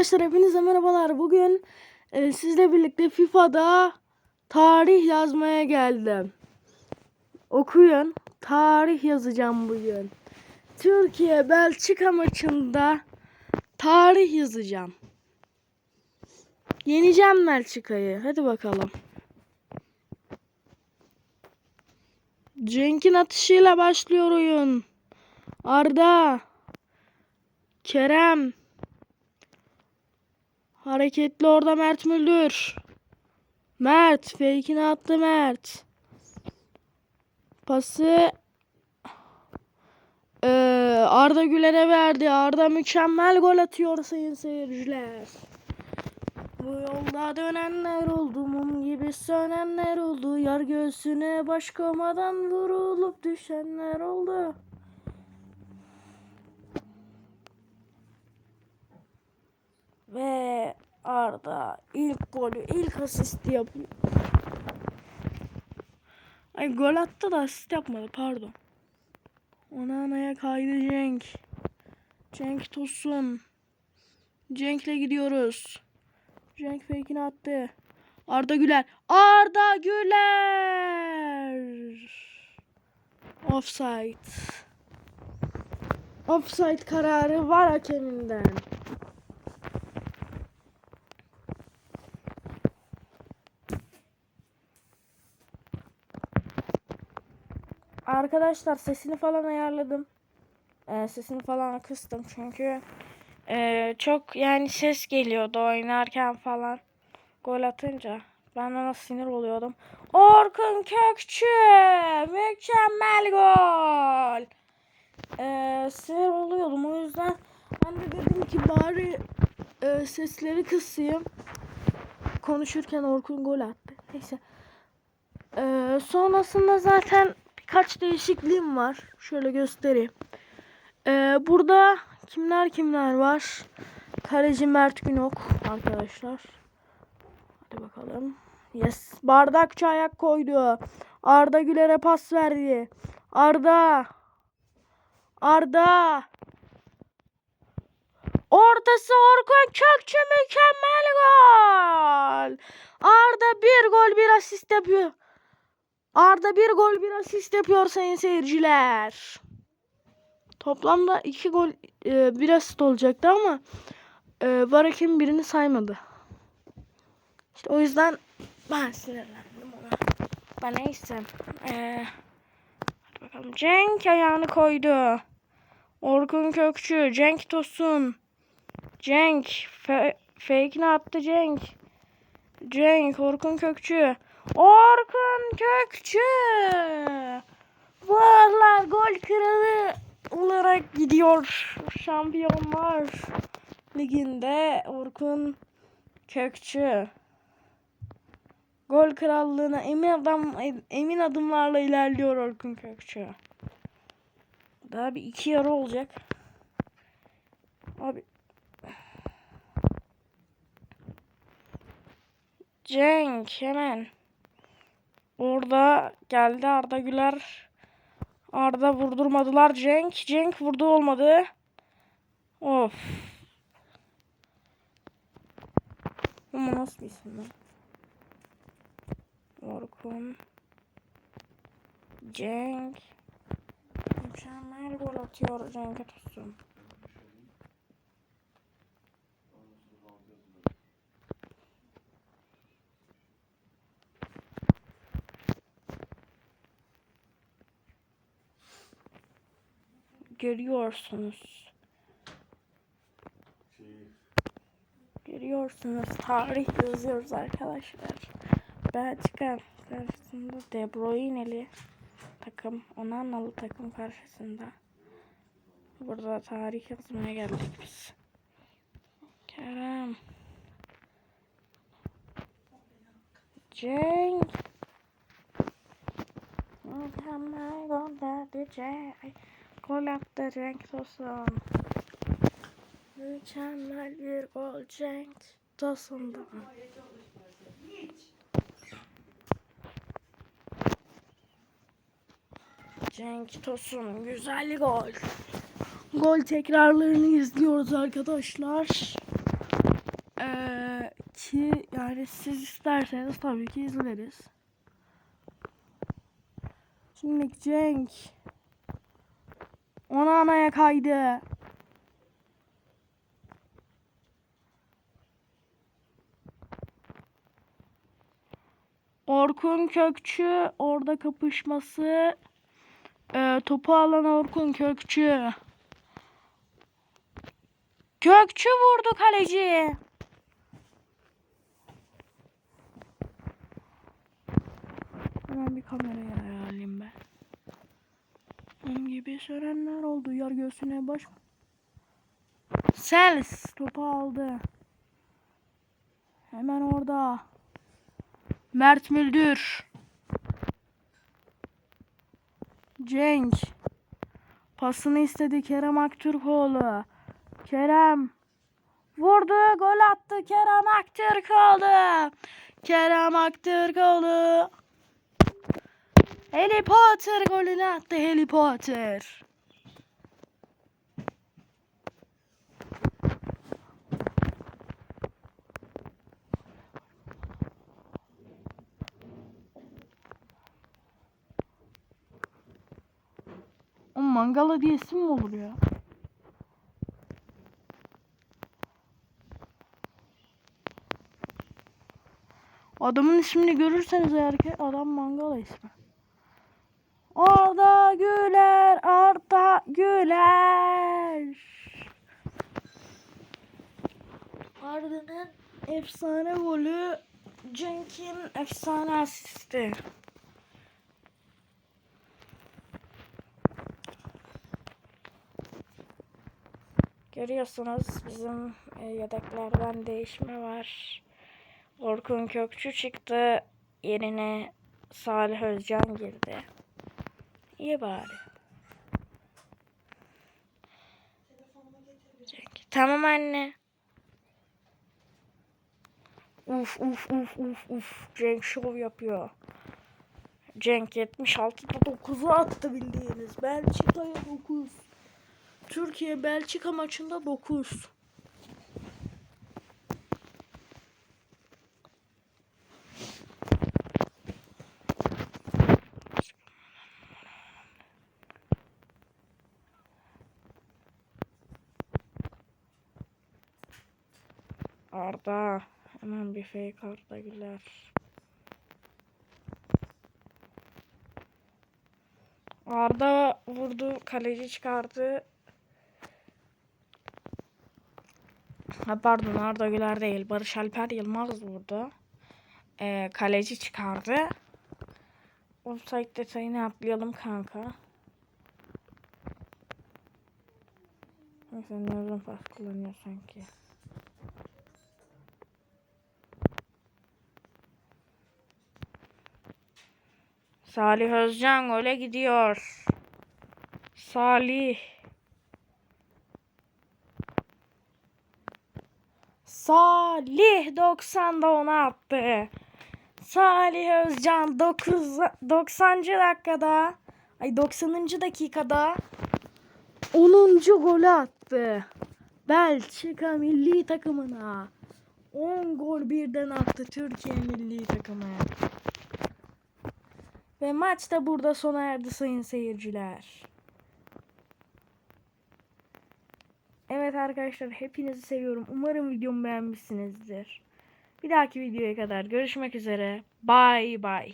Arkadaşlar hepinize merhabalar. Bugün e, sizle birlikte FIFA'da tarih yazmaya geldim. Okuyun. Tarih yazacağım bugün. Türkiye Belçika maçında tarih yazacağım. Yeneceğim Belçika'yı. Hadi bakalım. Cenk'in atışıyla başlıyor oyun. Arda. Kerem. Hareketli orada Mert Müldür. Mert. Fake'ini attı Mert. Pası eee, Arda Güler'e verdi. Arda mükemmel gol atıyor sayın seyirciler. Bu yolda dönenler oldu, mum gibi sönenler oldu. Yar göğsüne baş koymadan vurulup düşenler oldu. Ve Arda ilk golü, ilk asisti yapıyor. Ay gol attı da asist yapmadı pardon. Ona anaya kaydı Cenk. Cenk Tosun. Cenk'le gidiyoruz. Cenk fake'ini attı. Arda Güler. Arda Güler. Offside. Offside kararı var hakeminden. Arkadaşlar sesini falan ayarladım. Ee, sesini falan kıstım çünkü ee, çok yani ses geliyordu oynarken falan. Gol atınca. Ben nasıl sinir oluyordum. Orkun Kökçü! Mükemmel gol! Ee, sinir oluyordum o yüzden ben de dedim ki bari e, sesleri kısayım. Konuşurken Orkun gol attı. Neyse. Ee, sonrasında zaten birkaç değişikliğim var. Şöyle göstereyim. Ee, burada kimler kimler var? Kaleci Mert Günok arkadaşlar. Hadi bakalım. Yes. Bardakçı ayak koydu. Arda Güler'e pas verdi. Arda. Arda. Ortası Orkun Kökçü mükemmel gol. Arda bir gol bir asist yapıyor. Arda bir gol bir asist yapıyor sayın seyirciler. Toplamda iki gol e, bir asist olacaktı ama e, var hakem birini saymadı. İşte o yüzden ben sinirlendim ona. Ben neyse. E, hadi bakalım. Cenk ayağını koydu. Orkun Kökçü, Cenk Tosun. Cenk fe, fake'ini attı Cenk. Cenk, Orkun Kökçü. Orkun Kökçü. Bu aralar gol kralı olarak gidiyor. Şampiyonlar Ligi'nde Orkun Kökçü. Gol krallığına emin adam emin adımlarla ilerliyor Orkun Kökçü. Daha bir iki yarı olacak. Abi Cenk hemen. Orada geldi Arda Güler. Arda vurdurmadılar. Cenk. Cenk vurdu olmadı. Of. Ama nasıl bir isim lan? Orkun. Cenk. Mükemmel gol atıyor Cenk'e tutsun. Görüyorsunuz. Görüyorsunuz. Tarih yazıyoruz arkadaşlar. Belçika karşısında De Bruyne'li takım. Onanalı takım karşısında. Burada tarih yazmaya geldik biz. Kerem. Cenk. Mükemmel gol verdi Cenk. Gol attı Cenk Tosun. Mükemmel bir gol Cenk Tosun'dan. Cenk Tosun güzel gol. Gol tekrarlarını izliyoruz arkadaşlar. Yani siz isterseniz tabii ki izleriz. Şimdi Cenk. Ona anaya kaydı. Orkun Kökçü orada kapışması. Ee, topu alan Orkun Kökçü. Kökçü vurdu kaleci. Hemen bir ben. Onun gibi söylenenler oldu. Yar göğsüne baş. Sels topu aldı. Hemen orada. Mert Müldür. Cenk. Pasını istedi Kerem Aktürkoğlu. Kerem. Vurdu. Gol attı Kerem Aktürkoğlu. Kerem Aktürkoğlu. Harry Potter golünü attı Harry Potter. O mangala diye isim mi olur ya? Adamın ismini görürseniz eğer ki adam mangala ismi. Arda Güler, Arda Güler. Arda'nın efsane golü, Cenk'in efsane asisti. Görüyorsunuz bizim e, yedeklerden değişme var. Orkun Kökçü çıktı. Yerine Salih Özcan girdi. İyi bari. Tamam anne. Uf uf uf uf uf. Cenk şov yapıyor. Cenk 76'da 9'u attı bildiğiniz. Belçika'ya 9. Türkiye Belçika maçında 9. Arda. Hemen bir fake Arda Güler. Arda vurdu. Kaleci çıkardı. Ha, pardon Arda Güler değil. Barış Alper Yılmaz vurdu. Ee, kaleci çıkardı. Offside detayını atlayalım kanka. Neyse ne uzun pas kullanıyor sanki. Salih Özcan gole gidiyor. Salih. Salih 90'da onu attı. Salih Özcan 9 90. dakikada ay 90. dakikada 10. golü attı. Belçika milli takımına 10 gol birden attı Türkiye milli takımı. Ve maç da burada sona erdi sayın seyirciler. Evet arkadaşlar hepinizi seviyorum. Umarım videomu beğenmişsinizdir. Bir dahaki videoya kadar görüşmek üzere. Bye bye.